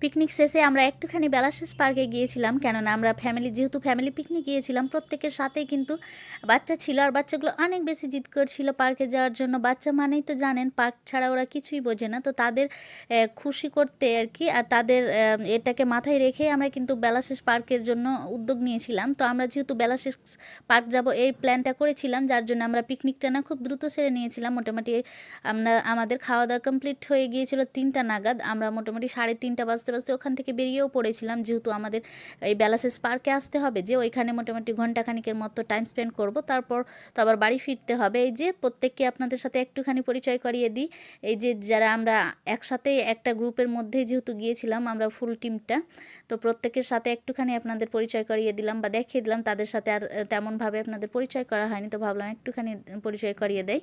Picnic শেষে আমরা একটুখানি বেলাশেষ পার্কে গিয়েছিলাম, কেননা আমরা ফ্যামিলি যেহেতু ফ্যামিলি পিকনিক গিয়েছিলাম, প্রত্যেকের সাথেই কিন্তু বাচ্চা ছিল আর বাচ্চাগুলো অনেক বেশি জিদ করছিল পার্কে যাওয়ার জন্য। বাচ্চা মানেই তো জানেন, পার্ক ছাড়া ওরা কিছুই বোঝে না। তো তাদের খুশি করতে আর কি, আর তাদের এটাকে মাথায় রেখে আমরা কিন্তু বেলাশেষ পার্কের জন্য উদ্যোগ নিয়েছিলাম। তো আমরা যেহেতু বেলাশেষ পার্ক যাব, এই প্ল্যানটা করেছিলাম, যার জন্য আমরা পিকনিকটা না খুব দ্রুত সেরে নিয়েছিলাম। মোটামুটি আমরা, আমাদের খাওয়া দাওয়া কমপ্লিট হয়ে গিয়েছিল তিনটা নাগাদ। আমরা মোটামুটি সাড়ে তিনটা বাজতে বাজতে ওখান থেকে বেরিয়েও পড়েছিলাম। যেহেতু আমাদের এই বেলাসেস পার্কে আসতে হবে, যে ওইখানে মোটামুটি ঘন্টাখানিকের মতো টাইম স্পেন্ড করব। তারপর তো আবার বাড়ি ফিরতে হবে। এই যে প্রত্যেককে আপনাদের সাথে একটুখানি পরিচয় করিয়ে দিই। এই যে যারা আমরা একসাথে একটা গ্রুপের মধ্যে যেহেতু গিয়েছিলাম আমরা ফুল টিমটা তো প্রত্যেকের সাথে একটুখানি আপনাদের পরিচয় করিয়ে দিলাম বা দেখিয়ে দিলাম। তাদের সাথে আর তেমনভাবে আপনাদের পরিচয় করা হয়নি, তো ভাবলাম একটুখানি পরিচয় করিয়ে দেয়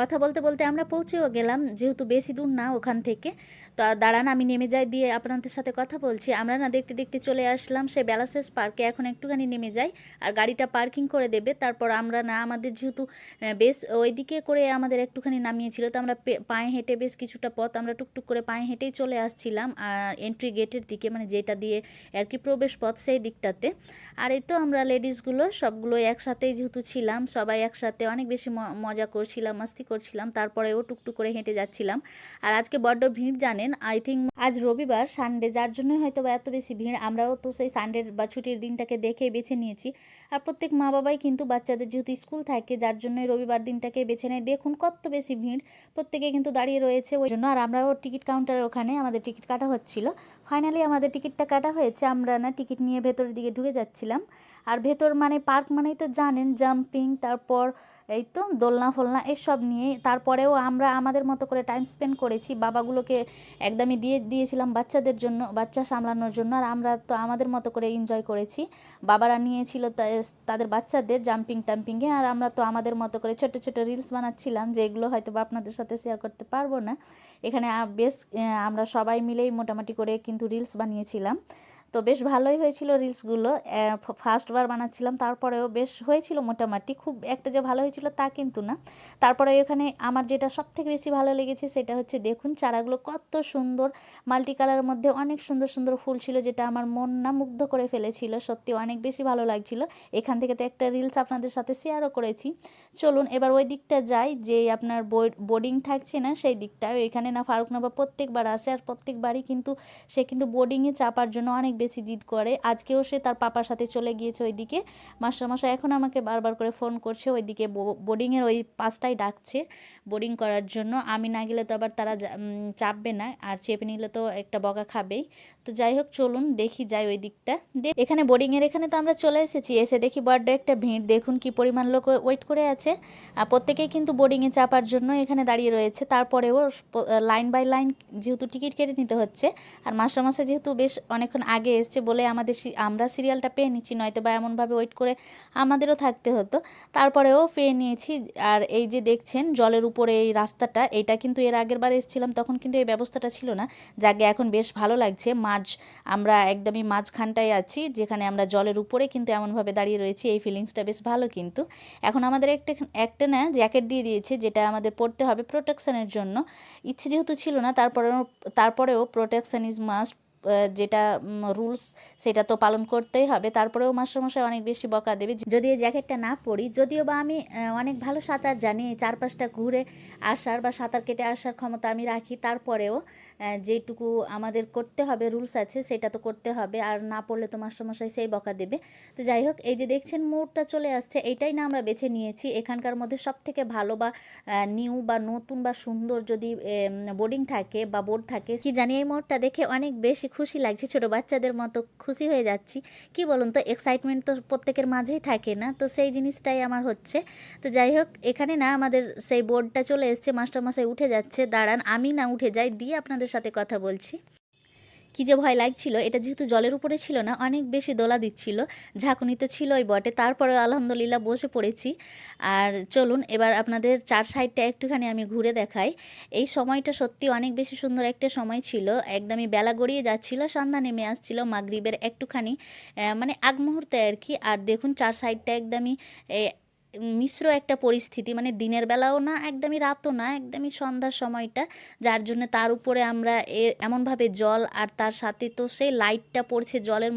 কথা বলতে বলতে আমরা পৌঁছেও গেলাম, যেহেতু বেশি দূর না ওখান থেকে। তো দাঁড়ান, আমি নেমে যাই, দিয়ে আপনাদের সাথে কথা বলছি। আমরা না দেখতে দেখতে চলে আসলাম, সেই বেলাসেস পার্কে। এখন একটুখানি নেমে যাই, আর গাড়িটা পার্কিং করে দেবে। তারপর আমরা না, আমাদের যেহেতু বেশ ওইদিকে করে আমাদের একটুখানি নামিয়েছিল, তো আমরা পায়ে হেঁটে বেশ কিছুটা পথ আমরা টুকটুক করে পায়ে হেঁটেই চলে আসছিলাম, আর এন্ট্রি গেটের দিকে মানে যেটা দিয়ে আর কি প্রবেশ পথ সেই দিকটাতে। আর এই তো আমরা লেডিসগুলো সবগুলো একসাথেই যেহেতু ছিলাম, সবাই একসাথে অনেক বেশি মজা করছিলাম, মাস্তি করছিলাম, তারপরেও টুকটুক করে হেঁটে যাচ্ছিলাম। আর আজকে বড্ড ভিড় জানেন আই থিঙ্ক আজ রবিবার সানডে যার জন্য হয়তো বা এত বেশি ভিড়, আমরাও তো সেই সানডের বা ছুটির দিনটাকে দেখে বেছে নিয়েছি। আর প্রত্যেক মা বাবাই কিন্তু বাচ্চাদের যেহেতু স্কুল থাকে, যার জন্যই রবিবার দিনটাকে বেছে নেয়। দেখুন কত বেশি ভিড়, প্রত্যেকে কিন্তু দাঁড়িয়ে রয়েছে ওই জন্য। আর আমরাও টিকিট কাউন্টারের ওখানে আমাদের টিকিট কাটা হচ্ছিল। ফাইনালি আমাদের টিকিটটা কাটা হয়েছে, আমরা না টিকিট নিয়ে ভেতরের দিকে ঢুকে যাচ্ছিলাম। আর ভেতর মানে পার্ক মানেই তো জানেন, জাম্পিং, তারপর এই তো দোলনা, ফোলনা এসব নিয়ে তারপরেও আমরা আমাদের মতো করে টাইম স্পেন্ড করেছি। বাবাগুলোকে একদমই দিয়ে, দিয়েছিলাম বাচ্চাদের জন্য, বাচ্চা সামলানোর জন্য। আর আমরা তো আমাদের মতো করে এনজয় করেছি। বাবারা নিয়েছিল তাদের বাচ্চাদের জাম্পিং টাম্পিংয়ে আর আমরা তো আমাদের মতো করে ছোট ছোট রিলস বানাচ্ছিলাম, যে এগুলো হয়তো বা আপনাদের সাথে শেয়ার করতে পারব না। এখানে বেশ আমরা সবাই মিলেই মোটামুটি করে কিন্তু রিলস বানিয়েছিলাম। তো বেশ ভালোই হয়েছিল রিলসগুলো। ফার্স্টবার বানাচ্ছিলাম, তারপরেও বেশ হয়েছিল মোটামুটি। খুব একটা যে ভালো হয়েছিল তা কিন্তু না। তারপরে এখানে আমার যেটা সব থেকে বেশি ভালো লেগেছে সেটা হচ্ছে দেখুন চারাগুলো কত সুন্দর। মাল্টি কালারের মধ্যে অনেক সুন্দর সুন্দর ফুল ছিল যেটা আমার মন না মুগ্ধ করে ফেলেছিল। সত্যি অনেক বেশি ভালো লাগছিল। এখান থেকে তো একটা রিলস আপনাদের সাথে শেয়ারও করেছি। চলুন এবার ওই দিকটা যাই, যে আপনার বোর্ডিং থাকছে না সেই দিকটা এখানে না ফারুক নবাব প্রত্যেকবার আসে আর প্রত্যেকবারই কিন্তু সে কিন্তু বোর্ডিংয়ে চাপার জন্য অনেক বেশি জিদ করে। আজকেও সে তার পাপার সাথে চলে গিয়েছে ওইদিকে। মাস্টারমশাই এখন আমাকে বারবার করে ফোন করছে, ওইদিকে বোর্ডিংয়ের ওই পাশটাই ডাকছে বোর্ডিং করার জন্য। আমি না গেলে তো আবার তারা চাপবে না, আর চেপে নিলে তো একটা বকা খাবেই। তো যাই হোক, চলুন দেখি যাই ওই দিকটা। এখানে বোর্ডিংয়ের এখানে তো আমরা চলে এসেছি। এসে দেখি বড্ড একটা ভিড়। দেখুন কি পরিমাণ লোক ওয়েট করে আছে। আর প্রত্যেকেই কিন্তু বোর্ডিংয়ে চাপার জন্য এখানে দাঁড়িয়ে রয়েছে। তারপরেও লাইন বাই লাইন যেহেতু টিকিট কেটে নিতে হচ্ছে, আর মাস্টারমশাই যেহেতু বেশ অনেকক্ষণ আগে এসছে বলে আমাদের আমরা সিরিয়ালটা পেয়ে নিচ্ছি, নয়তো বা এমনভাবে ওয়েট করে আমাদেরও থাকতে হতো। তারপরেও পেয়ে নিয়েছি। আর এই যে দেখছেন, জলের উপরে এই রাস্তাটা, এটা কিন্তু এর আগের বার এসেছিলাম, তখন কিন্তু এই ব্যবস্থাটা ছিল না। যাকে এখন বেশ ভালো লাগছে, মাঝ, আমরা একদমই মাঝখানটায় আছি, যেখানে আমরা জলের উপরে কিন্তু এমনভাবে দাঁড়িয়ে রয়েছি, এই ফিলিংসটা বেশ ভালো কিন্তু। এখন আমাদের একটা একটা না জ্যাকেট দিয়ে দিয়েছে, যেটা আমাদের পরতে হবে প্রোটেকশানের জন্য। ইচ্ছে যেহেতু ছিল না, তারপরেও তারপরেও প্রোটেকশান ইজ মাস্ট যেটা রুলস সেটা তো পালন করতেই হবে। তারপরেও মাস্টারমশাই অনেক বেশি বকা দেবে। যদি এই জ্যাকেটটা না পরি, যদিও বা আমি অনেক ভালো সাঁতার জানি চারপাশটা ঘুরে আসার বা সাঁতার কেটে আসার ক্ষমতা আমি রাখি, তারপরেও যেটুকু আমাদের করতে হবে রুলস আছে, সেটা তো করতে হবে। আর না পড়লে তো মাস্টারমশাই সেই বকা দেবে। তো যাই হোক, এই যে দেখছেন মোড়টা চলে আসছে এইটাই না আমরা বেছে নিয়েছি। এখানকার মধ্যে সব থেকে ভালো বা নিউ বা নতুন বা সুন্দর যদি বোর্ডিং থাকে বা বোর্ড থাকে, কি জানি এই মোড়টা দেখে অনেক বেশি খুশি লাগছে, ছোট বাচ্চাদের মতো খুশি হয়ে যাচ্ছি। কি বলুন তো এক্সাইটমেন্ট তো প্রত্যেকের মাঝেই থাকে না? তো সেই জিনিসটাই আমার হচ্ছে। তো যাই হোক, এখানে না আমাদের সেই বোর্ডটা চলে এসছে মাস্টারমশাই উঠে যাচ্ছে, দাঁড়ান, আমি না উঠে যাই, দিয়ে আপনাদের সাথে কথা বলছি। কি যে ভয় লাগছিল, এটা যেহেতু জলের উপরে ছিল না, অনেক বেশি দোলা দিচ্ছিল, ঝাঁকুনি তো ছিলই বটে তারপরে আলহামদুলিল্লাহ বসে পড়েছি। আর চলুন, এবার আপনাদের চার সাইডটা একটুখানি আমি ঘুরে দেখাই। এই সময়টা সত্যি অনেক বেশি সুন্দর একটা সময় ছিল, একদমই বেলা গড়িয়ে যাচ্ছিল, সন্ধ্যা নেমে আসছিল, মাগরিবের একটুখানি মানে আগ মুহূর্তে আর কি। আর দেখুন, চার সাইডটা একদমই মিশ্র একটা পরিস্থিতি মানে দিনের বেলাও না, একদমই রাতও না, একদমই সন্ধ্যার সময়টা, যার জন্য তার উপরে আমরা এ, এমনভাবে জল আর তার সাথে তো সেই লাইটটা পড়ছে জলের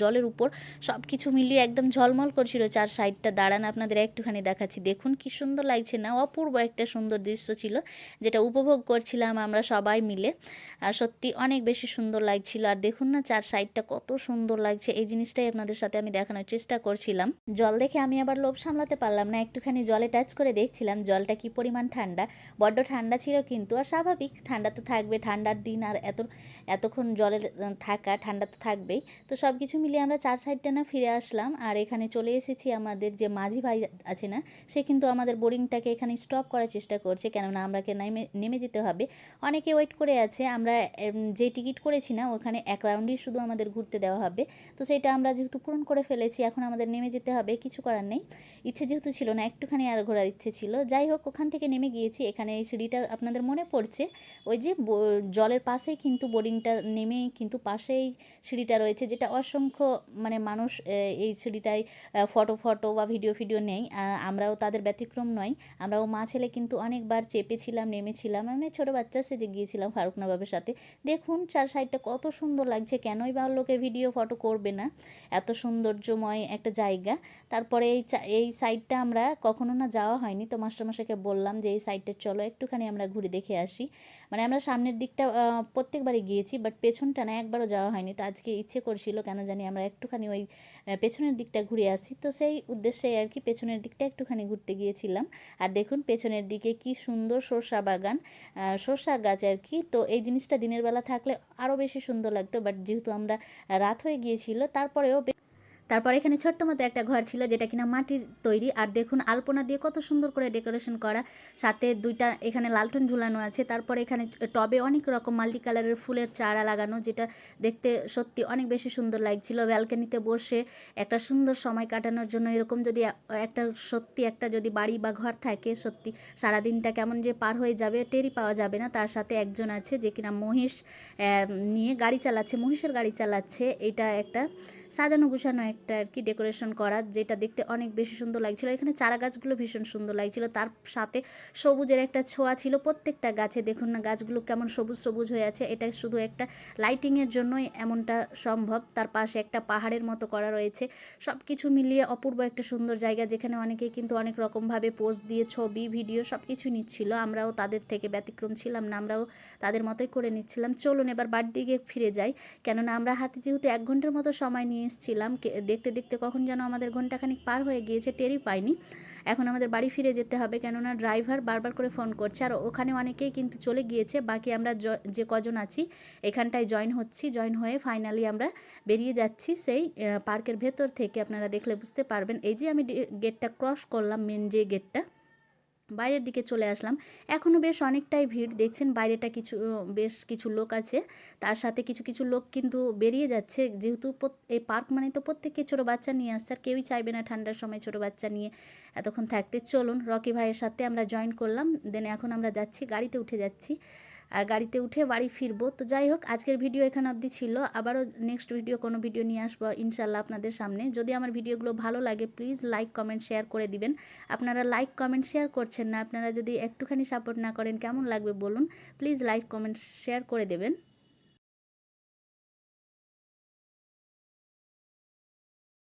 জলের উপর সব কিছু মিলিয়ে একদম ঝলমল করছিল চার সাইডটা দাঁড়ান, আপনাদের একটুখানি দেখাচ্ছি। দেখুন কি সুন্দর লাগছে না, অপূর্ব একটা সুন্দর দৃশ্য ছিল, যেটা উপভোগ করছিলাম আমরা সবাই মিলে, আর সত্যি অনেক বেশি সুন্দর লাগছিল। আর দেখুন না, চার সাইডটা কত সুন্দর লাগছে, এই জিনিসটাই আপনাদের সাথে আমি দেখানোর চেষ্টা করছিলাম। জল দেখে আমি আবার লোভ সামলাতে পারলাম না, একটুখানি জলে টাচ করে দেখছিলাম জলটা কি পরিমাণ ঠান্ডা। বড্ড ঠান্ডা ছিল কিন্তু, আর স্বাভাবিক, ঠান্ডা তো থাকবে, ঠান্ডার দিন আর এত, এতক্ষণ জলের থাকা, ঠান্ডা তো থাকবেই। তো সব কিছু মিলিয়ে আমরা চার সাইডটা না ফিরে আসলাম, আর এখানে চলে এসেছি আমাদের যে মাঝি ভাই আছে না, সে কিন্তু আমাদের বোরিংটাকে এখানে স্টপ করার চেষ্টা করছে, কেননা আমরাকে নেমে নেমে যেতে হবে। অনেকে ওয়েট করে আছে, আমরা যে টিকিট করেছি না, ওখানে এক রাউন্ডই শুধু আমাদের ঘুরতে দেওয়া হবে। তো সেটা আমরা যেহেতু পূরণ করে ফেলেছি, এখন আমাদের নেমে যেতে হবে, কিছু করার নেই। ইচ্ছে যেহেতু ছিল না, একটুখানি আর ঘোরার ইচ্ছে ছিল। যাই হোক, ওখান থেকে নেমে গিয়েছি। এখানে এই সিঁড়িটা আপনাদের মনে পড়ছে? ওই যে জলের পাশেই কিন্তু বোরিংটা নেমেই কিন্তু পাশেই সিঁড়িটা রয়েছে, যেটা অসংখ্য মানে মানুষ এই সিঁড়িটায় ফটো ফটো বা ভিডিও, ফিডিও নেই আমরাও তাদের ব্যতিক্রম নয়। আমরাও মা ছেলে কিন্তু অনেকবার চেপেছিলাম, নেমেছিলাম। মানে ছোটো বাচ্চা, সেজে গিয়েছিলাম ফারুক নবাবের সাথে। দেখুন, চার সাইডটা কত সুন্দর লাগছে। কেনই বা লোকে ভিডিও, ফটো করবে না? এত সৌন্দর্যময় একটা জায়গা। তারপরে এই এই সাইডটা আমরা কখনো না যাওয়া হয়নি। তো মাস্টারমশাইকে বললাম যে, এই সাইডটা চলো, একটুখানি আমরা ঘুরে দেখে আসি। মানে আমরা সামনের দিকটা প্রত্যেকবারই গিয়েছি বাট পেছনটা না একবারও যাওয়া হয়নি। তো আজকে ইচ্ছে করছিল, কেন জানি আমরা একটুখানি ওই পেছনের দিকটা ঘুরে আসি। তো সেই উদ্দেশ্যে আর কি পেছনের দিকটা একটুখানি ঘুরতে গিয়েছিলাম। আর দেখুন, পেছনের দিকে কি সুন্দর সরষা বাগান সরষা গাছ আর কি। তো এই জিনিসটা দিনের বেলা থাকলে আরও বেশি সুন্দর লাগতো বাট যেহেতু আমরা রাত হয়ে গিয়েছিল, তারপরেও তারপর এখানে ছোট্ট মতো একটা ঘর ছিল যেটা কিনা মাটির তৈরি। আর দেখুন, আলপনা দিয়ে কত সুন্দর করে ডেকোরেশন করা। সাথে দুইটা এখানে লালটন ঝুলানো আছে। তারপরে এখানে টবে অনেক রকম মাল্টি কালারের ফুলের চারা লাগানো, যেটা দেখতে সত্যি অনেক বেশি সুন্দর লাগছিল। ব্যালকানিতে বসে একটা সুন্দর সময় কাটানোর জন্য এরকম যদি একটা সত্যি একটা যদি বাড়ি বা ঘর থাকে, সত্যি সারাদিনটা কেমন যে পার হয়ে যাবে টেরি পাওয়া যাবে না। তার সাথে একজন আছে যে কিনা মহিষ নিয়ে গাড়ি চালাচ্ছে, মহিষের গাড়ি চালাচ্ছে। এটা একটা সাজানো গুছানো একটা আর কি ডেকোরেশন করা, যেটা দেখতে অনেক বেশি সুন্দর লাগছিল। এখানে চারা গাছগুলো ভীষণ সুন্দর লাগছিল। তার সাথে সবুজের একটা ছোঁয়া ছিল। প্রত্যেকটা গাছে দেখুন না, গাছগুলো কেমন সবুজ সবুজ হয়ে আছে। এটা শুধু একটা লাইটিংয়ের জন্যই এমনটা সম্ভব। তার পাশে একটা পাহাড়ের মতো করা রয়েছে। সব কিছু মিলিয়ে অপূর্ব একটা সুন্দর জায়গা, যেখানে অনেকেই কিন্তু অনেক রকমভাবে পোস্ট দিয়ে ছবি ভিডিও সব কিছু নিচ্ছিল। আমরাও তাদের থেকে ব্যতিক্রম ছিলাম না, আমরাও তাদের মতোই করে নিচ্ছিলাম। চলুন এবার বাড়ির দিকে ফিরে যাই। কেননা আমরা হাতে যেহেতু এক ঘণ্টার মতো সময় নিয়ে এসেছিলাম। কে- দেখতে দেখতে কখন যেন আমাদের ঘন্টাখানিক পার হয়ে গিয়েছে, টেরই পাইনি। এখন আমাদের বাড়ি ফিরে যেতে হবে, কেননা ড্রাইভার বারবার করে ফোন করছে। আর ওখানে অনেকেই কিন্তু চলে গিয়েছে, বাকি আমরা যে কজন আছি, এখানটায় জয়েন হচ্ছি, জয়েন হয়ে ফাইনালি আমরা বেরিয়ে যাচ্ছি। সেই পার্কের ভেতর থেকে আপনারা দেখলে বুঝতে পারবেন। এই যে আমি গেটটা ক্রস করলাম, মেন যে গেটটা বাইরের দিকে চলে আসলাম। এখনও বেশ অনেকটাই ভিড়। দেখছেন বাইরেটা কিছু, বেশ কিছু লোক আছে। তার সাথে কিছু কিছু লোক কিন্তু বেরিয়ে যাচ্ছে। যেহেতু এই পার্ক মানে তো প্রত্যেকে ছোটো বাচ্চা নিয়ে আসছে। আর কেউই চাইবে না ঠান্ডার সময় ছোটো বাচ্চা নিয়ে এতক্ষণ থাকতে। চলুন রকি ভাইয়ের সাথে আমরা জয়েন করলাম। দেন এখন আমরা যাচ্ছি, গাড়িতে উঠে যাচ্ছি। আর গাড়িতে উঠে বাড়ি ফিরবো। তো যাই হোক, আজকের ভিডিও এখানে অবধি ছিল। আবারও নেক্সট ভিডিও কোনো ভিডিও নিয়ে আসব ইনশাল্লাহ আপনাদের সামনে। যদি আমার ভিডিওগুলো ভালো লাগে প্লিজ লাইক কমেন্ট শেয়ার করে দিবেন। আপনারা লাইক কমেন্ট শেয়ার করছেন না, আপনারা যদি একটুখানি সাপোর্ট না করেন, কেমন লাগবে বলুন? প্লিজ লাইক কমেন্ট শেয়ার করে দেবেন।